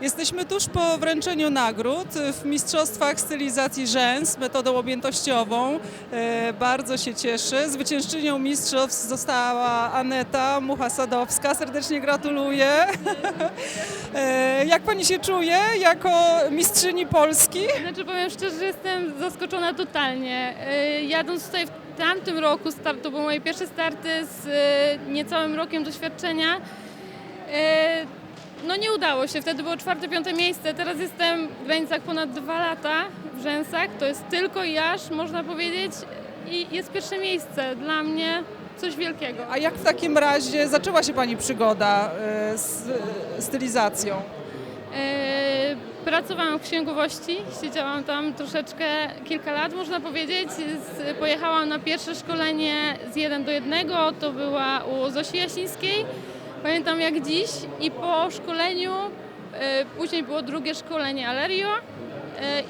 Jesteśmy tuż po wręczeniu nagród w Mistrzostwach Stylizacji Rzęs metodą objętościową. E, Bardzo się cieszę. Zwyciężczynią mistrzostw została Aneta Mucha-Sadowska. Serdecznie gratuluję. E, Jak pani się czuje jako mistrzyni Polski? Znaczy powiem szczerze, że jestem zaskoczona totalnie. Yy, Jadąc tutaj w tamtym roku, to były moje pierwsze starty z niecałym rokiem doświadczenia. No nie udało się, wtedy było czwarte, piąte miejsce, teraz jestem w granicach ponad dwa lata w rzęsach, to jest tylko jaż, można powiedzieć, i jest pierwsze miejsce. Dla mnie coś wielkiego. A jak w takim razie zaczęła się pani przygoda e, z stylizacją? E, Pracowałam w księgowości, siedziałam tam troszeczkę, kilka lat można powiedzieć. Z, pojechałam na pierwsze szkolenie z 1 do 1, to była u Zosi Jasińskiej. Pamiętam jak dziś i po szkoleniu, e, później było drugie szkolenie Alerio e,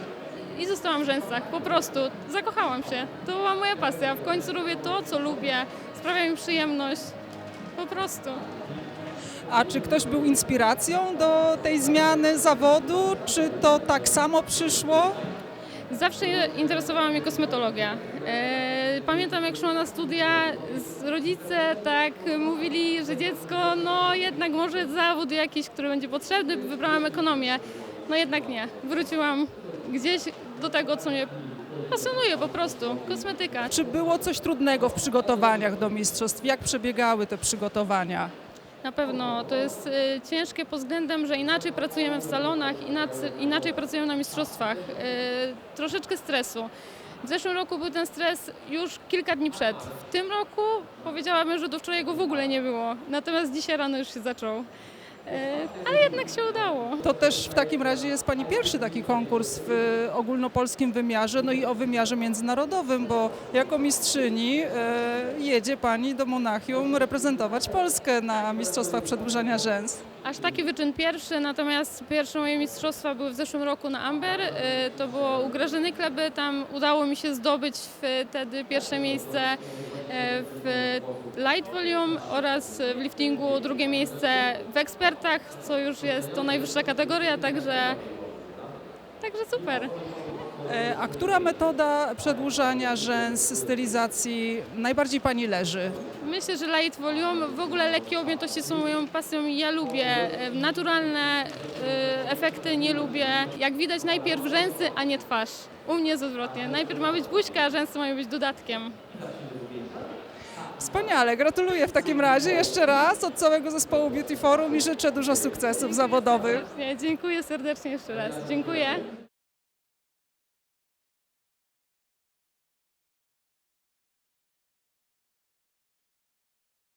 i zostałam w rzęsach, po prostu zakochałam się. To była moja pasja, w końcu robię to, co lubię, sprawia mi przyjemność, po prostu. A czy ktoś był inspiracją do tej zmiany zawodu? Czy to tak samo przyszło? Zawsze interesowała mnie kosmetologia. E, Pamiętam jak szłam na studia, rodzice tak mówili, że dziecko no jednak może zawód jakiś, który będzie potrzebny, wybrałam ekonomię. No jednak nie. Wróciłam gdzieś do tego, co mnie pasjonuje po prostu, kosmetyka. Czy było coś trudnego w przygotowaniach do mistrzostw? Jak przebiegały te przygotowania? Na pewno to jest y, ciężkie pod względem, że inaczej pracujemy w salonach, inaczej, pracujemy na mistrzostwach. Y, troszeczkę stresu. W zeszłym roku był ten stres już kilka dni przed. W tym roku powiedziałabym, że do wczoraj go w ogóle nie było. Natomiast dzisiaj rano już się zaczął. Y, ale jednak się udało. To też w takim razie jest Pani pierwszy taki konkurs w e, ogólnopolskim wymiarze, no i o wymiarze międzynarodowym, bo jako mistrzyni e, jedzie Pani do Monachium reprezentować Polskę na Mistrzostwach Przedłużania Rzęs. Aż taki wyczyn pierwszy, natomiast pierwsze moje mistrzostwa były w zeszłym roku na Amber. To było u Grażyny Kleby, tam udało mi się zdobyć wtedy pierwsze miejsce w light volume oraz w liftingu drugie miejsce w ekspertach, co już jest to najwyższa kategoria, także, także super. E, A która metoda przedłużania rzęs, stylizacji najbardziej Pani leży? Myślę, że light volume, w ogóle lekkie objętości są moją pasją i ja lubię e, naturalne e, efekty, nie lubię. Jak widać najpierw rzęsy, a nie twarz. U mnie jest odwrotnie. Najpierw ma być buźka, a rzęsy mają być dodatkiem. Wspaniale, gratuluję w takim razie jeszcze raz od całego zespołu Beauty Forum i życzę dużo sukcesów zawodowych. Nie, dziękuję serdecznie jeszcze raz. Dziękuję.